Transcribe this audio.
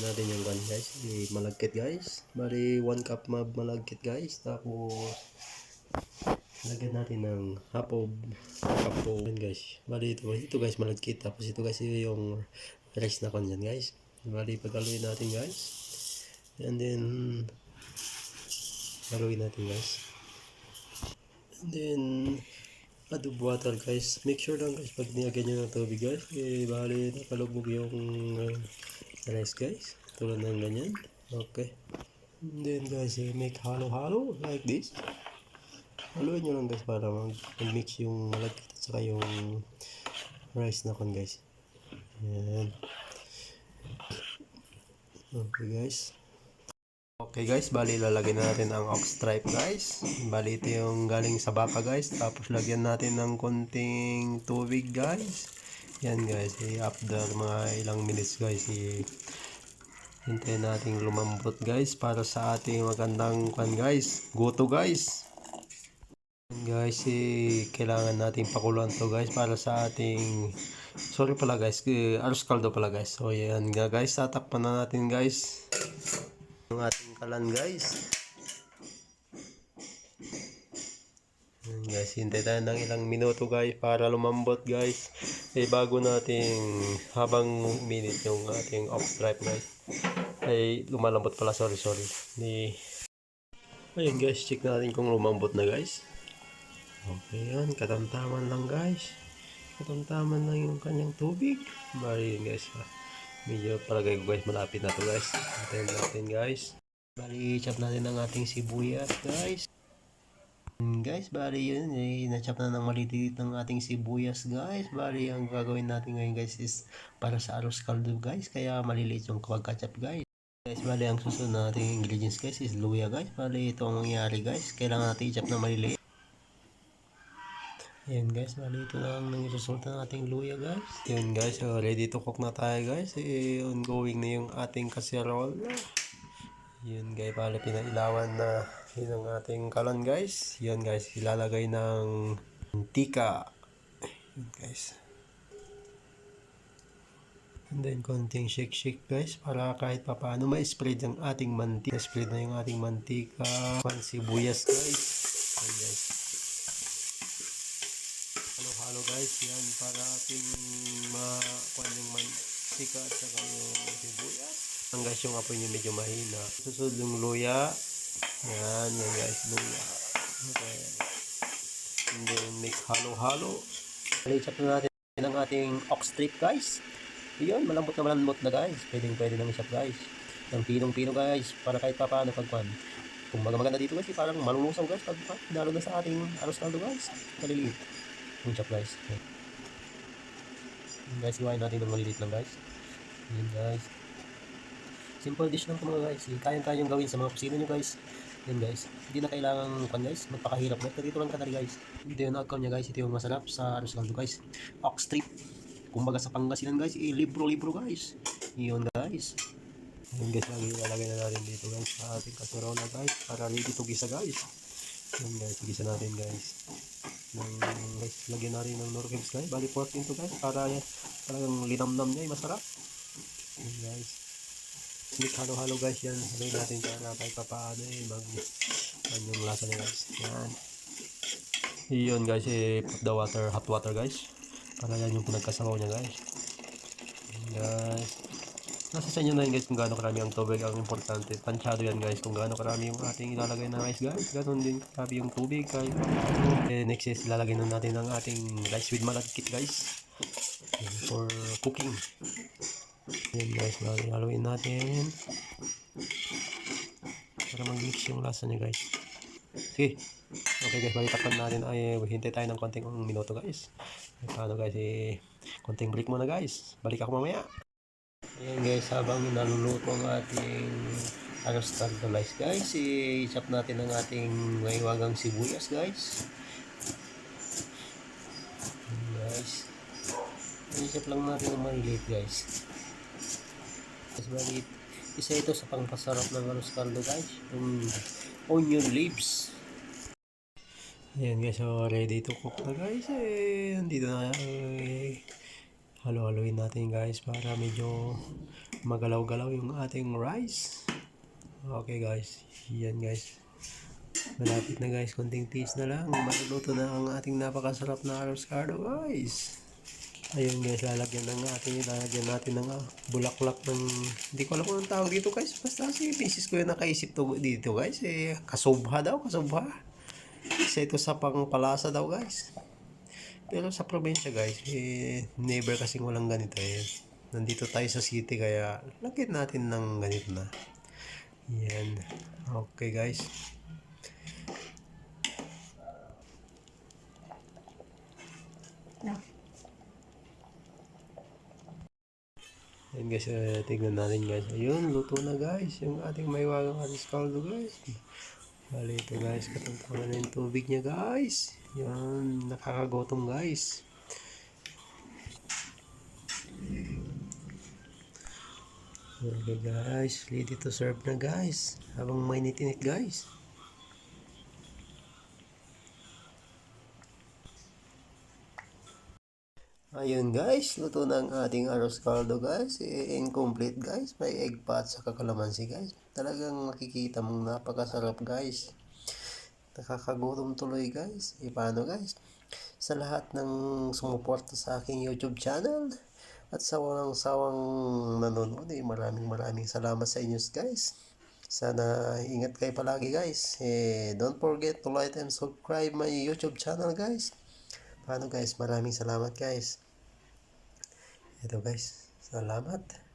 natin yung gan guys. Eh, malagkit guys. Bali 1 cup ma malagkit guys. Tapos lagyan natin ng half of cup guys. Bali ito, ito guys malagkit. Tapos ito guys yung rice na kon dyan guys. Bali pagkaluin natin guys. And then haluin natin guys. And then water guys. Make sure lang guys pag nilagyan nyo ng tubig guys. Eh bali nakalubog yung uh, rice guys. Tulad ng ganyan. Okay. And then guys, eh, make halo-halo like this. Haluin nyo lang guys para mag- mag-mix yung malagkit at saka yung rice na kon guys. Ayan. Okay guys. Okay guys, bali lalagyan na natin ang ox stripe guys. Bali ito yung galing sa baka guys. Tapos lagyan natin ng konting tubig guys. Yan guys, eh, after mga ilang minutes guys, eh, hintayin natin lumambot guys para sa ating magandang kwan guys. Goto guys. Guys, eh, kailangan nating pakuluan to guys para sa ating sorry pala guys, eh, kaldo pala guys. So yan nga guys, tatakpan na natin guys yung ating kalan guys. Yan guys, hintay tayo ng ilang minuto guys para lumambot guys. Eh bago nating habang minute yung ating off stripe guys. Ay lumalambot pala, sorry sorry. Ni Ayun guys, check natin kung lumambot na guys. Okay yan, katamtaman lang guys. Katamtaman lang yung kanyang tubig. Bari guys ha. Medyo palagay ko guys, malapit na to guys. Hintayin natin guys. Bali, chop natin ang ating sibuyas guys. Guys, bali yun, eh, na-chop na ng maliliit ng ating sibuyas guys. Bali, ang gagawin natin ngayon guys is para sa arroz caldo guys. Kaya maliliit yung pagkachap guys. Guys, bali ang susunod na ating ingredients guys is luya guys. Bali, ito ang mangyayari guys. Kailangan natin i-chop na maliliit. Ayan guys, bali ito na ang resulta ng ating luya guys. Yun guys, so ready to cook na tayo guys. Eh, ongoing na yung ating casserole. Yun guys, bali pinailawan na yun ang ating kalan guys. Yun guys, ilalagay ng mantika. Yun guys. And then konting shake shake guys para kahit pa paano ma-spread ang ating mantika. Spread na yung ating mantika. Pan sibuyas guys. Halo-halo guys, yan para ating makuha yung mantika at saka yung sibuyas. Ang guys yung apoy niya medyo mahina. Susunod yung luya. Yan, yan guys, luya. Okay. And then mix halo-halo. Alichap na natin ang ating ox strip guys. Yun, malambot na malambot na guys. Pwedeng pwede nang isap guys. Ang pinong-pino guys, para kahit pa paano pagkwan. Kung maganda dito guys, parang malulusaw guys pag lalo na sa ating aros kaldo guys. Maliliit. Chop guys. Yun, guys, iwain natin ng maliliit lang guys. Yun guys. Simple dish lang ito mga guys. Eh, Kayang-kayang gawin sa mga kusina nyo guys. Yan guys. Hindi na kailangan kan guys. Magpakahirap. Ito dito lang kadali guys. Ito yung outcome niya guys. Ito yung masarap sa aros kaldo guys. Ox strip. Kumbaga sa Pangasinan guys. Eh, libro-libro guys. Yun guys. Yan guys. Lagi ilalagay na natin dito guys. Sa ating kaserola guys. Para ready to gisa guys. Yan guys. Gisa natin guys. Ng, guys, lagyan natin ng nor cubes guys. Bali pork into guys. Para. Talagang linamnam niya. eh, Masarap. Yan guys. Mix halo-halo guys yan. Sabihin natin para kahit pa paano eh. Mag, yung lasa niya guys. Yan. Yun guys eh. Put the water, hot water guys. Para yan yung pinagkasabaw niya guys. Yan, guys. Nasa sa inyo na yun guys kung gaano karami ang tubig ang importante. Tansyado yan guys kung gaano karami yung ating ilalagay na rice guys. Ganon din karami yung tubig kahit eh, next is ilalagay na natin ang ating rice with malagkit guys. For cooking. Yan guys, haluin natin. Para mag-mix yung lasa niya guys. Sige. Okay guys, balitakpan natin. Ay, hintay tayo ng konting minuto guys. Paano guys, eh, konting break muna guys. Balik ako mamaya. Ayan guys, habang naluluto ang ating aros caldo guys, i-chop natin ang ating maywagang sibuyas guys. Guys. I-chop lang natin ang maliliit guys. Mas maliit. Isa ito sa pangpasarap ng aros guys, yung onion leaves. Ayan guys, so ready to cook na guys. Eh, nandito na. Eh, halo-haloin natin guys para medyo magalaw-galaw yung ating rice. Okay guys, yan guys. Malapit na guys, konting tiis na lang. Maluluto na ang ating napakasarap na arroz cardo guys. Ayun guys, lalagyan ng ating lalagyan natin ng ah, bulaklak ng hindi ko alam kung anong tawag dito guys. Basta si misis ko yung nakaisip to dito guys. Eh, kasubha daw, kasubha. Isa ito sa pangpalasa daw guys. Pero sa probinsya guys, eh, never kasing walang ganito eh. Nandito tayo sa city kaya lagyan natin ng ganito na. Yan. Okay guys. Yan guys, uh, tignan natin guys. Ayun, luto na guys. Yung ating may wagang atis caldo guys. Bali ito guys, katungtungan na yung tubig niya guys. Yan, nakakagotom guys. Okay guys, ready to serve na guys. Habang mainit-init guys. Ayun guys, luto na ang ating arroz caldo guys. Incomplete guys. May egg pa at saka kalamansi guys. Talagang makikita mong napakasarap guys. Nakakagutom tuloy guys. E paano guys? Sa lahat ng sumuporta sa aking YouTube channel at sa walang sawang nanonood eh, maraming maraming salamat sa inyo guys. Sana ingat kayo palagi guys. Eh, don't forget to like and subscribe my YouTube channel guys. Paano guys? Maraming salamat guys. Ito guys. Salamat.